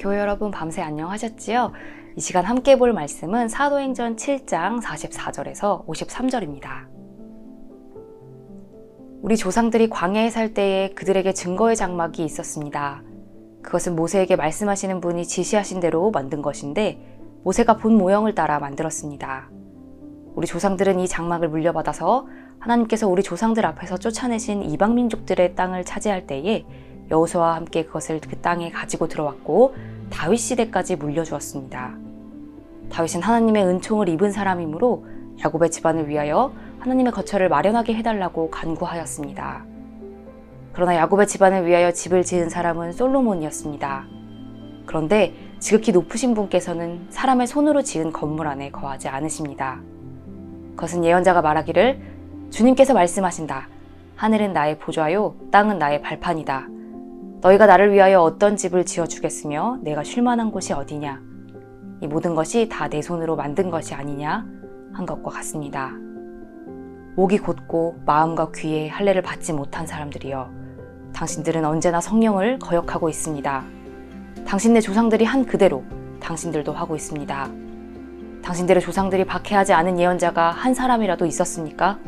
교회 여러분 밤새 안녕하셨지요? 이 시간 함께 볼 말씀은 사도행전 7장 44절에서 53절입니다. 우리 조상들이 광야에 살 때에 그들에게 증거의 장막이 있었습니다. 그것은 모세에게 말씀하시는 분이 지시하신 대로 만든 것인데 모세가 본 모형을 따라 만들었습니다. 우리 조상들은 이 장막을 물려받아서 하나님께서 우리 조상들 앞에서 쫓아내신 이방 민족들의 땅을 차지할 때에 여호수아와 함께 그것을 그 땅에 가지고 들어왔고 다윗 시대까지 물려주었습니다. 다윗은 하나님의 은총을 입은 사람이므로 야곱의 집안을 위하여 하나님의 거처를 마련하게 해달라고 간구하였습니다. 그러나 야곱의 집안을 위하여 집을 지은 사람은 솔로몬이었습니다. 그런데 지극히 높으신 분께서는 사람의 손으로 지은 건물 안에 거하지 않으십니다. 그것은 예언자가 말하기를 주님께서 말씀하신다. 하늘은 나의 보좌요, 땅은 나의 발판이다. 너희가 나를 위하여 어떤 집을 지어 주겠으며 내가 쉴 만한 곳이 어디냐? 이 모든 것이 다 내 손으로 만든 것이 아니냐? 한 것과 같습니다. 목이 곧고 마음과 귀에 할례를 받지 못한 사람들이여 당신들은 언제나 성령을 거역하고 있습니다. 당신네 조상들이 한 그대로 당신들도 하고 있습니다. 당신들의 조상들이 박해하지 않은 예언자가 한 사람이라도 있었습니까?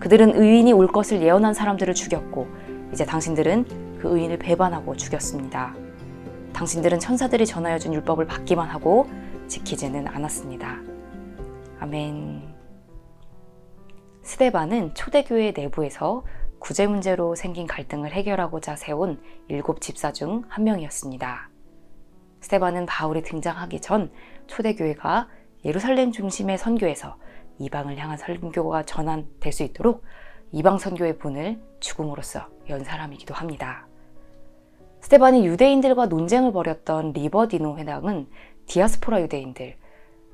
그들은 의인이 올 것을 예언한 사람들을 죽였고 이제 당신들은 그 의인을 배반하고 죽였습니다. 당신들은 천사들이 전하여 준 율법을 받기만 하고 지키지는 않았습니다. 아멘. 스데반은 초대교회 내부에서 구제 문제로 생긴 갈등을 해결하고자 세운 일곱 집사 중 한 명이었습니다. 스데반은 바울이 등장하기 전 초대교회가 예루살렘 중심의 선교에서 이방을 향한 선교가 전환될 수 있도록 이방 선교의 분을 죽음으로써 연 사람이기도 합니다. 스테반이 유대인들과 논쟁을 벌였던 리버디노 회당은 디아스포라 유대인들,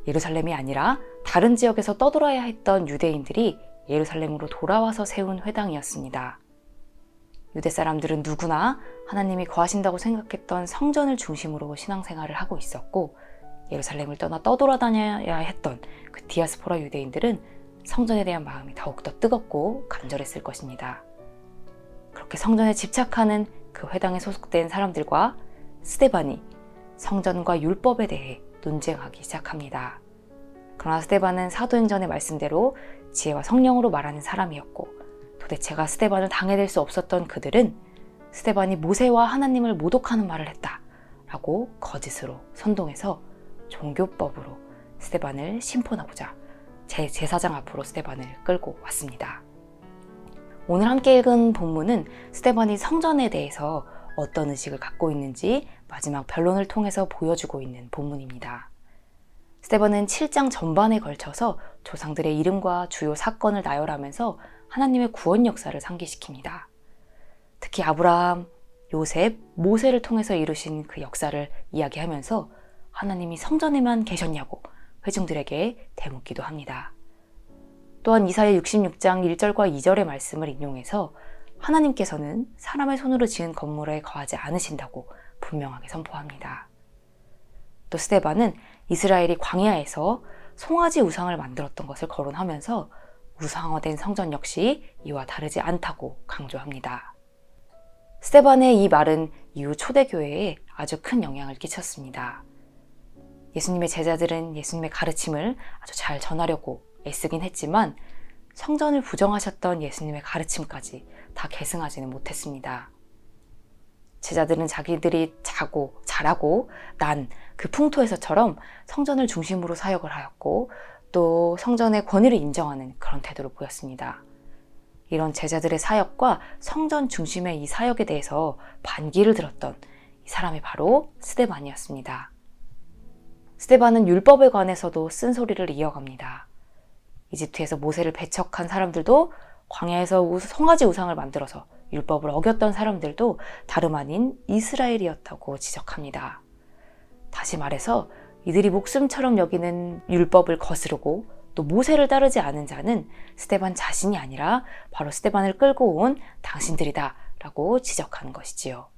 예루살렘이 아니라 다른 지역에서 떠돌아야 했던 유대인들이 예루살렘으로 돌아와서 세운 회당이었습니다. 유대 사람들은 누구나 하나님이 거하신다고 생각했던 성전을 중심으로 신앙생활을 하고 있었고 예루살렘을 떠나 떠돌아다녀야 했던 그 디아스포라 유대인들은 성전에 대한 마음이 더욱더 뜨겁고 간절했을 것입니다. 그렇게 성전에 집착하는 그 회당에 소속된 사람들과 스테반이 성전과 율법에 대해 논쟁하기 시작합니다. 그러나 스테반은 사도행전의 말씀대로 지혜와 성령으로 말하는 사람이었고 도대체가 스테반을 당해낼 수 없었던 그들은 스테반이 모세와 하나님을 모독하는 말을 했다 라고 거짓으로 선동해서 종교법으로 스테반을 심포하고자 제 제사장 앞으로 스테반을 끌고 왔습니다. 오늘 함께 읽은 본문은 스테반이 성전에 대해서 어떤 의식을 갖고 있는지 마지막 변론을 통해서 보여주고 있는 본문입니다. 스테반은 7장 전반에 걸쳐서 조상들의 이름과 주요 사건을 나열하면서 하나님의 구원 역사를 상기시킵니다. 특히 아브라함, 요셉, 모세를 통해서 이루신 그 역사를 이야기하면서 하나님이 성전에만 계셨냐고 회중들에게 대묻기도 합니다. 또한 이사야 66장 1절과 2절의 말씀을 인용해서 하나님께서는 사람의 손으로 지은 건물에 거하지 않으신다고 분명하게 선포합니다. 또 스테반은 이스라엘이 광야에서 송아지 우상을 만들었던 것을 거론하면서 우상화된 성전 역시 이와 다르지 않다고 강조합니다. 스테반의 이 말은 이후 초대교회에 아주 큰 영향을 끼쳤습니다. 예수님의 제자들은 예수님의 가르침을 아주 잘 전하려고 애쓰긴 했지만 성전을 부정하셨던 예수님의 가르침까지 다 계승하지는 못했습니다. 제자들은 자기들이 자고 잘하고 난 그 풍토에서처럼 성전을 중심으로 사역을 하였고 또 성전의 권위를 인정하는 그런 태도를 보였습니다. 이런 제자들의 사역과 성전 중심의 이 사역에 대해서 반기를 들었던 이 사람이 바로 스데반이었습니다. 스데반은 율법에 관해서도 쓴소리를 이어갑니다. 이집트에서 모세를 배척한 사람들도 광야에서 송아지 우상을 만들어서 율법을 어겼던 사람들도 다름 아닌 이스라엘이었다고 지적합니다. 다시 말해서 이들이 목숨처럼 여기는 율법을 거스르고 또 모세를 따르지 않은 자는 스테반 자신이 아니라 바로 스테반을 끌고 온 당신들이다 라고 지적하는 것이지요.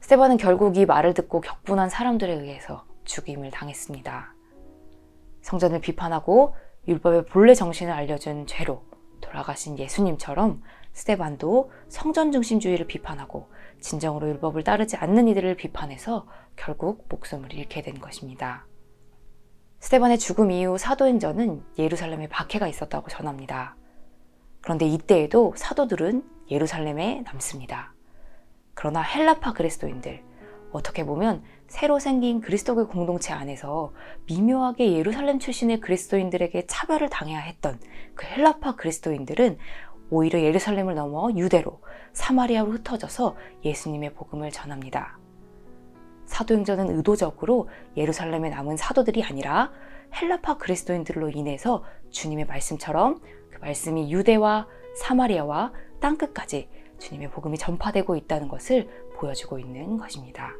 스테반은 결국 이 말을 듣고 격분한 사람들에 의해서 죽임을 당했습니다. 성전을 비판하고 율법의 본래 정신을 알려준 죄로 돌아가신 예수님처럼 스테반도 성전 중심주의를 비판하고 진정으로 율법을 따르지 않는 이들을 비판해서 결국 목숨을 잃게 된 것입니다. 스테반의 죽음 이후 사도행전은 예루살렘에 박해가 있었다고 전합니다. 그런데 이때에도 사도들은 예루살렘에 남습니다. 그러나 헬라파 그리스도인들, 어떻게 보면 새로 생긴 그리스도교 공동체 안에서 미묘하게 예루살렘 출신의 그리스도인들에게 차별을 당해야 했던 그 헬라파 그리스도인들은 오히려 예루살렘을 넘어 유대로 사마리아로 흩어져서 예수님의 복음을 전합니다. 사도행전은 의도적으로 예루살렘에 남은 사도들이 아니라 헬라파 그리스도인들로 인해서 주님의 말씀처럼 그 말씀이 유대와 사마리아와 땅끝까지 주님의 복음이 전파되고 있다는 것을 보여주고 있는 것입니다.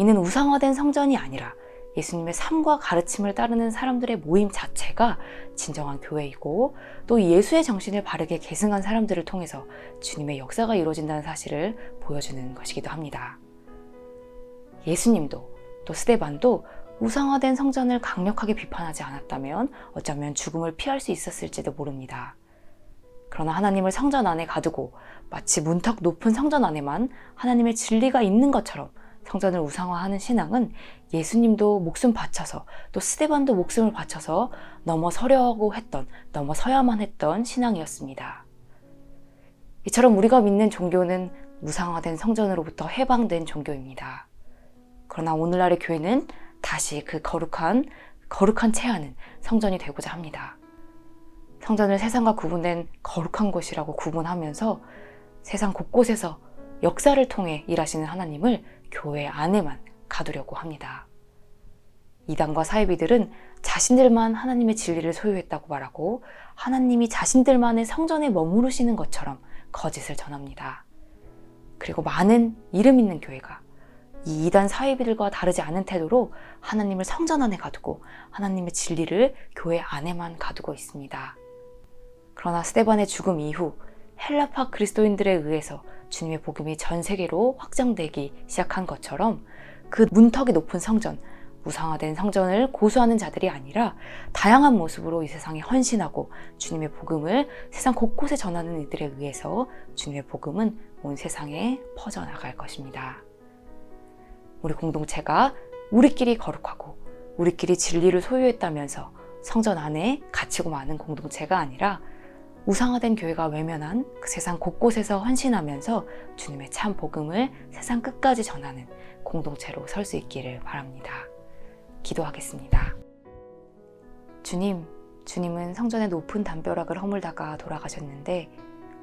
이는 우상화된 성전이 아니라 예수님의 삶과 가르침을 따르는 사람들의 모임 자체가 진정한 교회이고 또 예수의 정신을 바르게 계승한 사람들을 통해서 주님의 역사가 이루어진다는 사실을 보여주는 것이기도 합니다. 예수님도 또 스테반도 우상화된 성전을 강력하게 비판하지 않았다면 어쩌면 죽음을 피할 수 있었을지도 모릅니다. 그러나 하나님을 성전 안에 가두고 마치 문턱 높은 성전 안에만 하나님의 진리가 있는 것처럼 성전을 우상화하는 신앙은 예수님도 목숨 바쳐서 또 스테반도 목숨을 바쳐서 넘어서려고 했던, 넘어서야만 했던 신앙이었습니다. 이처럼 우리가 믿는 종교는 우상화된 성전으로부터 해방된 종교입니다. 그러나 오늘날의 교회는 다시 그 거룩한, 거룩한 체하는 성전이 되고자 합니다. 성전을 세상과 구분된 거룩한 곳이라고 구분하면서 세상 곳곳에서 역사를 통해 일하시는 하나님을 교회 안에만 가두려고 합니다. 이단과 사이비들은 자신들만 하나님의 진리를 소유했다고 말하고 하나님이 자신들만의 성전에 머무르시는 것처럼 거짓을 전합니다. 그리고 많은 이름 있는 교회가 이 이단 사이비들과 다르지 않은 태도로 하나님을 성전 안에 가두고 하나님의 진리를 교회 안에만 가두고 있습니다. 그러나 스테반의 죽음 이후 헬라파 그리스도인들에 의해서 주님의 복음이 전 세계로 확장되기 시작한 것처럼 그 문턱이 높은 성전, 우상화된 성전을 고수하는 자들이 아니라 다양한 모습으로 이 세상에 헌신하고 주님의 복음을 세상 곳곳에 전하는 이들에 의해서 주님의 복음은 온 세상에 퍼져나갈 것입니다. 우리 공동체가 우리끼리 거룩하고 우리끼리 진리를 소유했다면서 성전 안에 갇히고 마는 공동체가 아니라 우상화된 교회가 외면한 그 세상 곳곳에서 헌신하면서 주님의 참 복음을 세상 끝까지 전하는 공동체로 설 수 있기를 바랍니다. 기도하겠습니다. 주님, 주님은 성전의 높은 담벼락을 허물다가 돌아가셨는데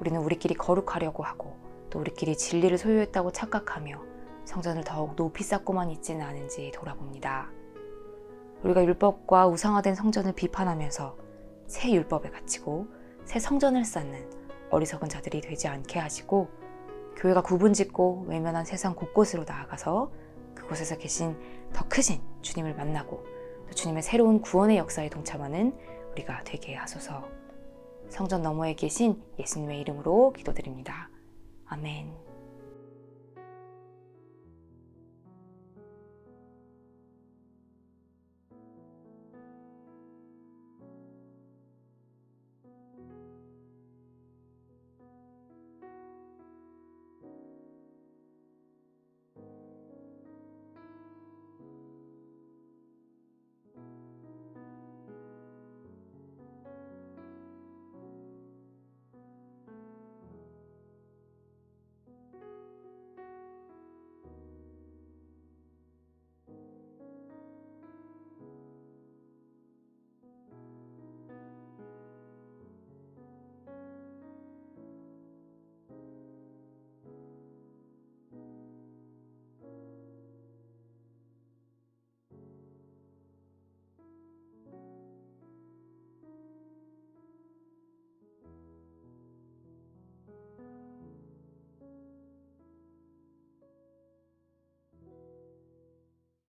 우리는 우리끼리 거룩하려고 하고 또 우리끼리 진리를 소유했다고 착각하며 성전을 더욱 높이 쌓고만 있지는 않은지 돌아봅니다. 우리가 율법과 우상화된 성전을 비판하면서 새 율법에 갇히고 새 성전을 쌓는 어리석은 자들이 되지 않게 하시고 교회가 구분짓고 외면한 세상 곳곳으로 나아가서 그곳에서 계신 더 크신 주님을 만나고 또 주님의 새로운 구원의 역사에 동참하는 우리가 되게 하소서. 성전 너머에 계신 예수님의 이름으로 기도드립니다. 아멘.